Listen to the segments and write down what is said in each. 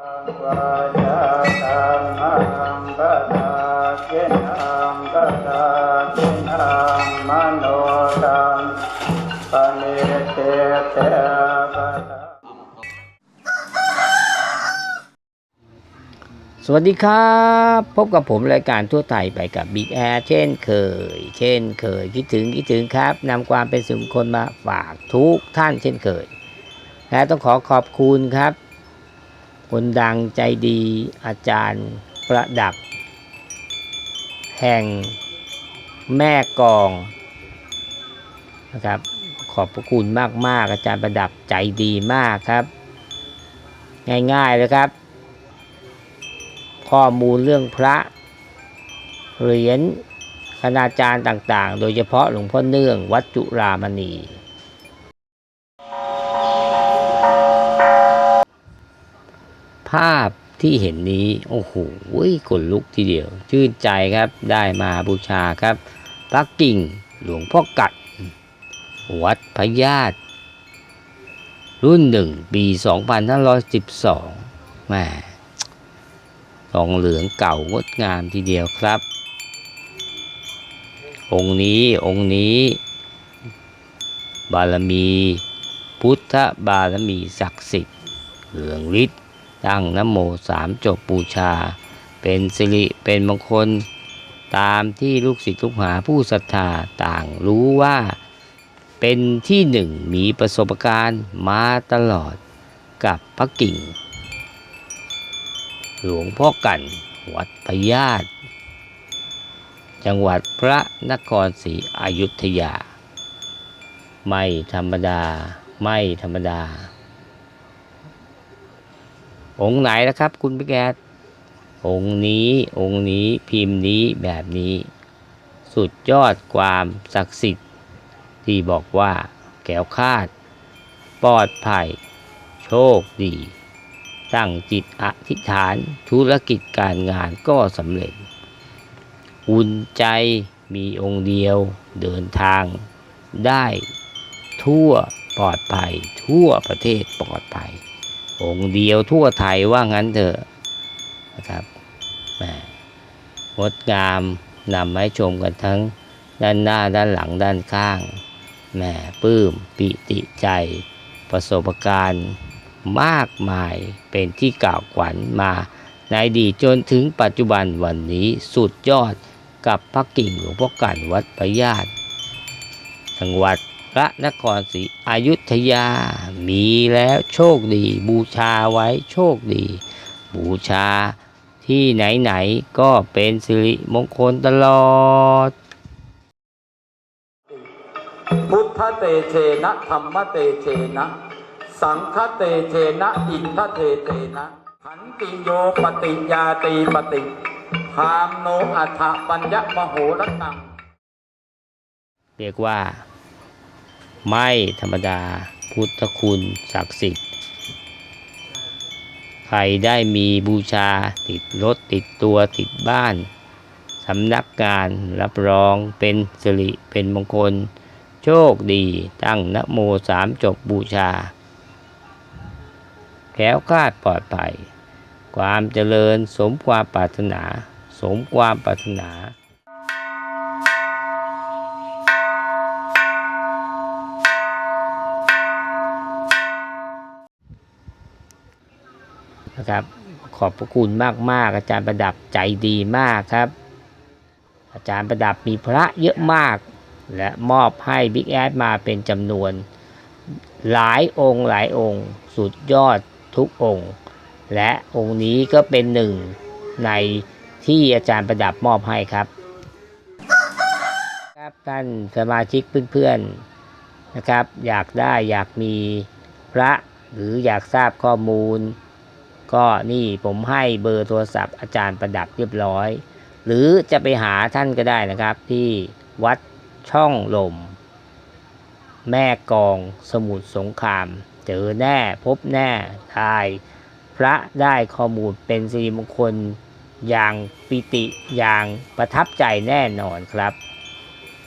สวัสดีครับ พบกับผมรายการทั่วไทยไปกับบิ๊กแอร์เช่นเคย เช่นเคย คิดถึงคิดถึงครับนำความเป็นสุขคนมาฝากทุกท่านเช่นเคยและต้องขอขอบคุณครับ คนดังใจดีอาจารย์ประดับ แห่งแม่กองนะครับ ขอบพระคุณมากๆอาจารย์ประดับใจดีมากครับ ง่ายๆเลยครับ ข้อมูลเรื่องพระเหรียญคณาจารย์ต่างๆ โดยเฉพาะหลวงพ่อเนื่องวัดจุรามณี ภาพที่เห็นนี้ โอ้โหขนลุกทีเดียว ชื่นใจครับได้มาบูชาครับพระกิ่งหลวงพ่อกัด วัดพญาตรุ่นหนึ่งปี2512แหม่ทองเหลืองเก่างดงามทีเดียวครับ องค์นี้องค์นี้ บารมี พุทธบารมีศักดิ์สิทธิ์เหลืองฤทธิ์ ตั้งนโมสามจบบูชา เป็นสิริเป็นมงคล ตามที่ลูกศิษย์ลูกหาผู้ศรัทธาต่างรู้ว่า เป็นที่หนึ่งมีประสบการณ์มาตลอดกับพระกิ่ง หลวงพ่อกันวัดพญาตจังหวัดพระนครศรีอยุธยา ไม่ธรรมดา ไม่ธรรมดา องค์ไหนนะครับ คุณพี่แกดองค์นี้องค์นี้พิมพ์นี้แบบนี้ สุดยอดความศักดิ์สิทธิ์ ที่บอกว่าแก้วคาด ปลอดภัย โชคดีตั้งจิตอธิษฐานธุรกิจการงานก็สำเร็จ อุ่นใจมีองค์เดียวเดินทางได้ทั่วปลอดภัย ทั่วประเทศปลอดภัย องค์เดียวทั่วไทยว่างั้นเถอะนะครับงดงามนำมาให้ชมกันทั้งด้านหน้าด้านหลังด้านข้างแหมปลื้มปิติใจ ประสบการณ์มากมายเป็นที่กล่าวขวัญมาในดีจนถึงปัจจุบันวันนี้สุดยอดกับพระกิ่งหลวงพ่อกันวัดพระญาติจังหวัด พระนครศรีอยุธยา มีแล้วโชคดี บูชาไว้โชคดี บูชาที่ไหนๆก็เป็นสิริมงคลตลอด พุทธเตเชนะธรรมเตเชนะ สังฆเตเชนะอินทเทเตนะขันติโยปฏิยาตีปฏิพามโนอัฏฐปัญญมโหรตังเรียกว่า ไม่ธรรมดา พุทธคุณศักดิ์สิทธิ์ ใครได้มีบูชาติดรถติดตัวติดบ้าน สำนักงานรับรองเป็นสิริเป็นมงคล โชคดีตั้งนโมสามจบบูชาแคล้วคาดปลอดภัย ความเจริญสมความปรารถนา สมความปรารถนา นะครับ ขอบพระคุณมากๆ อาจารย์ประดับใจดีมากครับ อาจารย์ประดับมีพระเยอะมาก และมอบให้บิ๊กแอดมาเป็นจำนวน หลายองค์หลายองค์ สุดยอดทุกองค์ และองค์นี้ก็เป็นหนึ่งในที่อาจารย์ประดับมอบให้ครับ ครับท่านสมาชิกเพื่อนๆนะครับ อยากได้อยากมีพระหรืออยากทราบข้อมูล ก็นี่ผมให้เบอร์โทรศัพท์อาจารย์ประดับเรียบร้อย หรือจะไปหาท่านก็ได้นะครับ ที่วัดช่องลม แม่กองสมุทรสงคราม เจอแน่พบแน่ทายพระได้ข้อมูลเป็นสิริมงคลอย่างปิติอย่างประทับใจแน่นอนครับ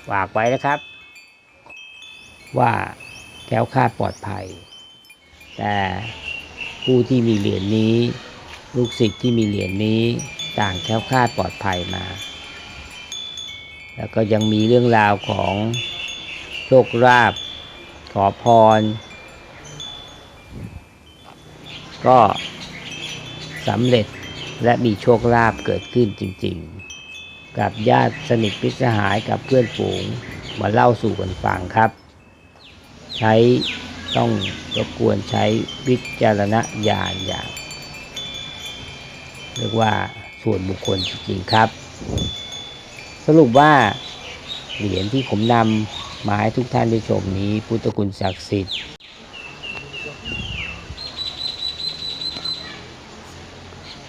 ฝากไว้นะครับ ว่าแคล้วคาดปลอดภัย แต่ ผู้ที่มีเหรียญนี้ ลูกศิษย์ที่มีเหรียญนี้ต่างแค้วคลาดปลอดภัยมา แล้วก็ยังมีเรื่องราวของโชคลาภขอพร ก็สำเร็จและมีโชคลาภเกิดขึ้นจริงๆ กับญาติสนิทพิสหายกับเพื่อนฝูงมาเล่าสู่กันฟังครับ ใช้ ต้องรบกวนใช้วิจารณญาณอย่างเรียกว่าส่วนบุคคลจริงๆครับ สรุปว่าเหรียญที่ผมนำมาให้ทุกท่านได้ชมนี้ พุทธคุณศักดิ์สิทธิ์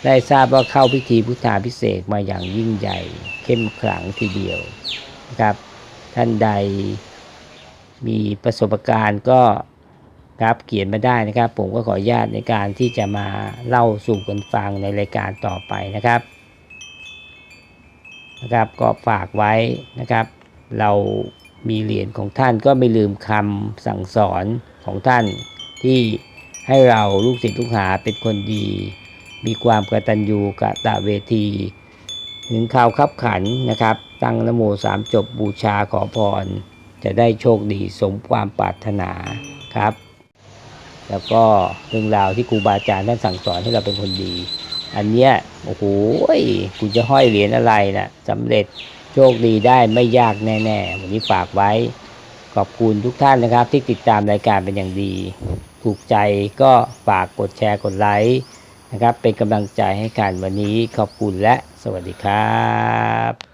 ได้ทราบว่าเข้าพิธีพุทธาพิเศษมาอย่างยิ่งใหญ่ เข้มขลังทีเดียวนะครับ ท่านใดมีประสบการณ์ก็ ครับเขียนมาได้นะครับ ผมก็ขออนุญาตในการที่จะมาเล่าสู่กันฟังในรายการต่อไปนะครับนะครับก็ฝากไว้นะครับ เรามีเหรียญของท่านก็ไม่ลืมคำสั่งสอนของท่านที่ให้เราลูกศิษย์ลูกหาเป็นคนดี มีความกตัญญูกะตะเวที ถึงข่าวขับขันนะครับ ตั้งนโมสามจบบูชาขอพร จะได้โชคดีสมความปรารถนาครับ แล้วก็เรื่องราวที่ครูบาอาจารย์ท่านสั่งสอนให้เราเป็นคนดี อันเนี้ยโอ้โหคุณจะห้อยเหรียญอะไรนะสำเร็จโชคดีได้ไม่ยากแน่ๆวันนี้ฝากไว้ ขอบคุณทุกท่านนะครับ ที่ติดตามรายการเป็นอย่างดี ถูกใจก็ฝากกดแชร์กดไลค์นะครับ เป็นกำลังใจให้กันวันนี้ขอบคุณและสวัสดีครับ